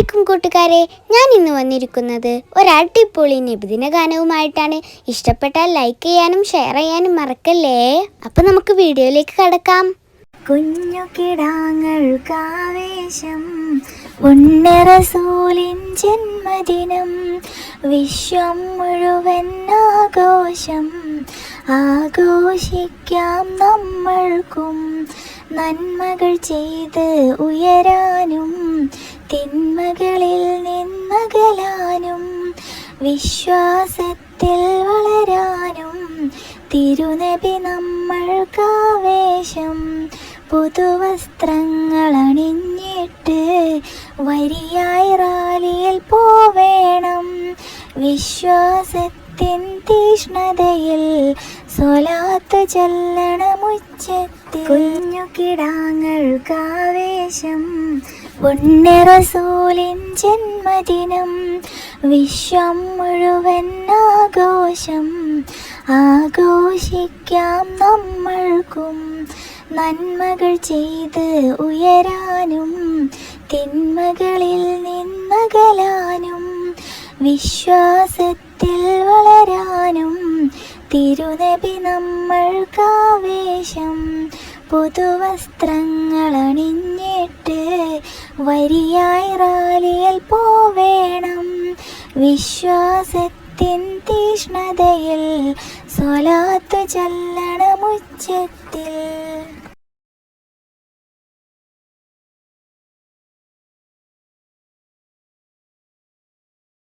അലൈക്കും കൂട്ടുകാരെ. ഞാൻ ഇന്ന് വന്നിരിക്കുന്നത് ഒരടിപൊളി നിബിദിന ഗാനവുമായിട്ടാണ്. ഇഷ്ടപ്പെട്ടാൽ ലൈക്ക് ചെയ്യാനും ഷെയർ ചെയ്യാനും മറക്കല്ലേ? അപ്പൊ നമുക്ക് വീഡിയോയിലേക്ക് കടക്കാം. കുഞ്ഞു കിടാങ്ങൾക്കാവേശം ഉണ്ണറസൂലിൻ ജന്മദിനം വിശ്വം മുഴുവൻ ആഘോഷം ആഘോഷിക്കാം നമ്മൾക്കും. നന്മകൾ ചെയ്ത് ഉയരാനും തിന്മകളിൽ നിന്നകലാനും വിശ്വാസത്തിൽ വളരാനും തിരുനബി നമ്മൾക്കാവേശം പുതുവസ്ത്രങ്ങൾ അണിഞ്ഞിട്ട് വരിയായി റാലിയിൽ പോവേണം. വിശ്വാസത്തിൻ തീഷ്ണതയിൽ സ്വലാത്ത് ചെല്ലണമുച്ചത്തിൽ കുഞ്ഞു കിടാങ്ങൾക്കാവേശം പുണ്യറസൂലിൻ ജന്മദിനം വിശ്വം മുഴുവൻ ആഘോഷം ആഘോഷിക്കാം നമ്മൾക്കും നന്മകൾ ചെയ്ത് ഉയരാനും തിന്മകളിൽ നിന്നകലാനും വിശ്വാസത്തിൽ വളരാനും തിരുനബി നമ്മൾക്കാവേശം പുതുവസ്ത്രങ്ങൾ അണിഞ്ഞിട്ട് വരിയായി റാലിയിൽ പോവേണം. വിശ്വാസത്തിൻ തീഷ്ണതയിൽ സ്വലാത്ത് ചൊല്ലണമുച്ചത്തിൽ